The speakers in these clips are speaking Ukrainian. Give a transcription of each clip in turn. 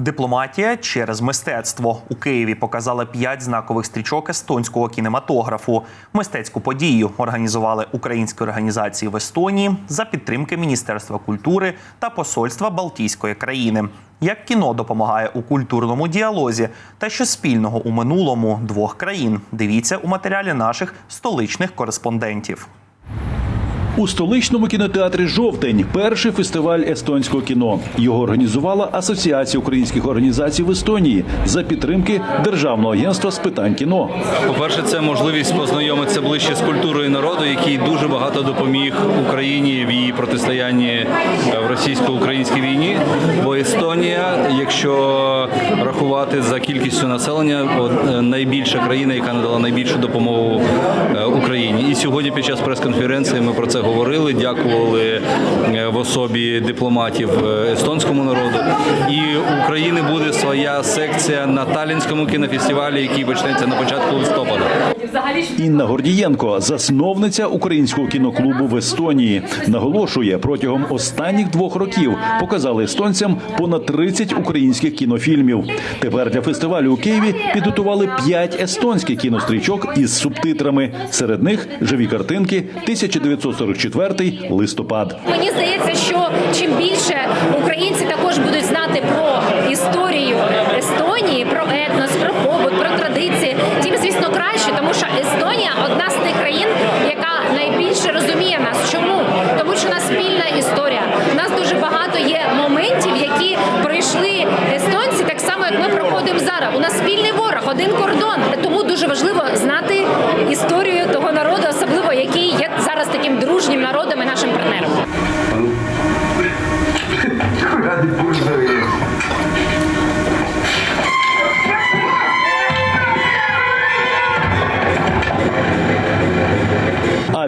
Дипломатія через мистецтво у Києві показали п'ять знакових стрічок естонського кінематографу. Мистецьку подію організували українські організації в Естонії за підтримки Міністерства культури та посольства Балтійської країни. Як кіно допомагає у культурному діалозі та що спільного у минулому двох країн. Дивіться у матеріалі наших столичних кореспондентів. У столичному кінотеатрі Жовтень перший фестиваль естонського кіно. Його організувала Асоціація українських організацій в Естонії за підтримки Державного агентства з питань кіно. По-перше, це можливість познайомитися ближче з культурою народу, який дуже багато допоміг Україні в її протистоянні е, в російсько-українській війні. Бо Естонія, якщо рахувати за кількістю населення, е, найбільша країна, яка надала найбільшу допомогу е, Україні. І сьогодні під час прес-конференції ми про це говорили, дякували е, в особі дипломатів е, естонському народу. І у України буде своя секція на Талінському кінофестивалі, який почнеться на початку листопада. Інна Гордієнко, засновниця українського кіноклубу в Естонії, наголошує, протягом останніх двох років показали естонцям понад 30 українських кінофільмів. Тепер для фестивалю у Києві підготували п'ять естонських кінострічок із субтитрами. Серед них живі картинки 1944 листопад. Мені здається, що чим більше українці також будуть знати про історію Естонії, про етнос, про побут, про традиції, краще, тому що Естонія одна з тих країн, яка найбільше розуміє нас. Чому? Тому що у нас спільна історія. У нас дуже багато є моментів, які пройшли естонці, так само як ми проходимо зараз. У нас спільний ворог, один кордон. Тому дуже важливо знати історію того народу, особливо який є зараз таким дружнім народом і нашим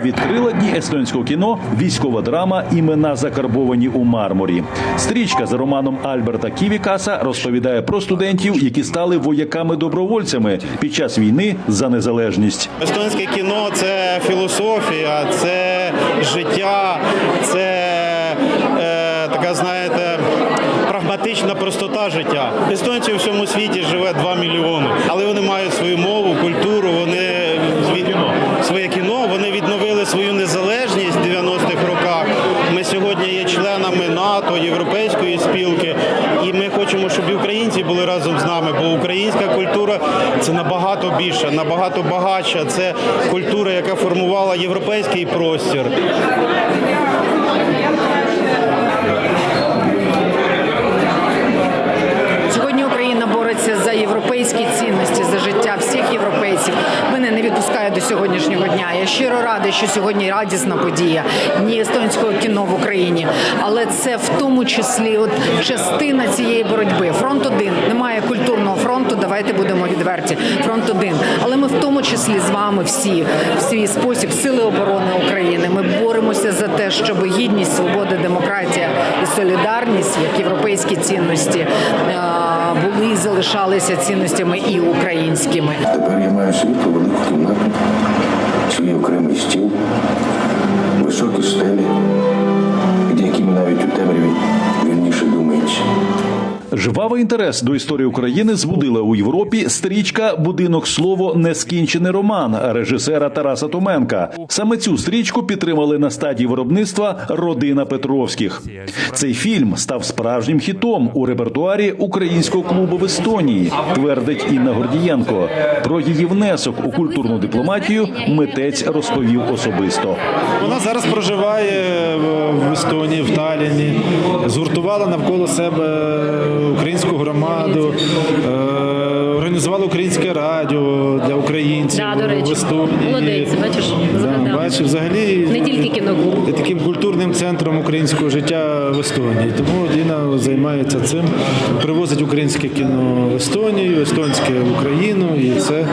А відкрила дні естонського кіно військова драма Імена закарбовані у мармурі. Стрічка за романом Альберта Ківікаса розповідає про студентів, які стали вояками-добровольцями під час війни за незалежність. Естонське кіно це філософія, це життя, це е, така, знаєте, прагматична простота життя. Естонців у всьому світі живе 2 мільйони, але вони мають свою мову, НАТО, Європейської спілки, і ми хочемо, щоб і українці були разом з нами, бо українська культура це набагато більше, набагато багатша. Це культура, яка формувала європейський простір. Сьогодні Україна бореться за європейські цінності, за життя всіх європейців. Мене не відпускає до. Я щиро рада, що сьогодні радісна подія дні естонського кіно в Україні. Але це в тому числі от частина цієї боротьби. Фронт один немає культурного фронту. Давайте будемо відверті. Фронт один. Але ми в тому числі з вами всі в свій спосіб сили оборони України. Ми боремося за те, щоб гідність, свобода, демократія і солідарність, як європейські цінності, е, були і залишалися цінностями і українськими. Тепер я маю свою велику кімнату, свій окремий стіл, високі стелі, під якими навіть у темряві вільніше думається. Жвавий інтерес до історії України збудила у Європі стрічка Будинок слово нескінчений роман режисера Тараса Томенка. Саме цю стрічку підтримали на стадії виробництва родина Петровських. Цей фільм став справжнім хітом у репертуарі українського клубу в Естонії, твердить Інна Гордієнко. Про її внесок у культурну дипломатію митець розповів особисто. Вона зараз проживає в Естонії, в Талліні, згуртувала навколо себе українську громаду, організували українське радіо для українців Да, до речі. Молодець, бачиш, Да, бачиш, взагалі Не тільки кіноклуб. таким культурним центром українського життя в Естонії. Тому Діна займається цим, привозить українське кіно в Естонію, естонське в Україну, і це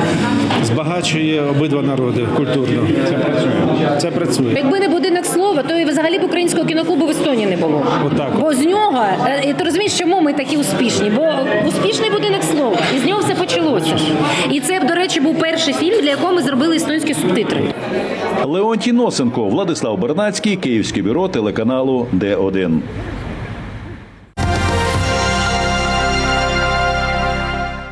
збагачує обидва народи культурно. Це працює. Це працює. Якби не будинок слова, то і взагалі б українського кіноклубу в Естонії не було. Отак от. Бо з нього е, і ти розумієш, чому ми такі успішні? Бо успішний будинок слова, і з нього все почалося. І це, до речі, був перший фільм, для якого ми зробили естонські субтитри. Леонтій Носенко, Владислав Бернацький, Київське бюро телеканалу Д1.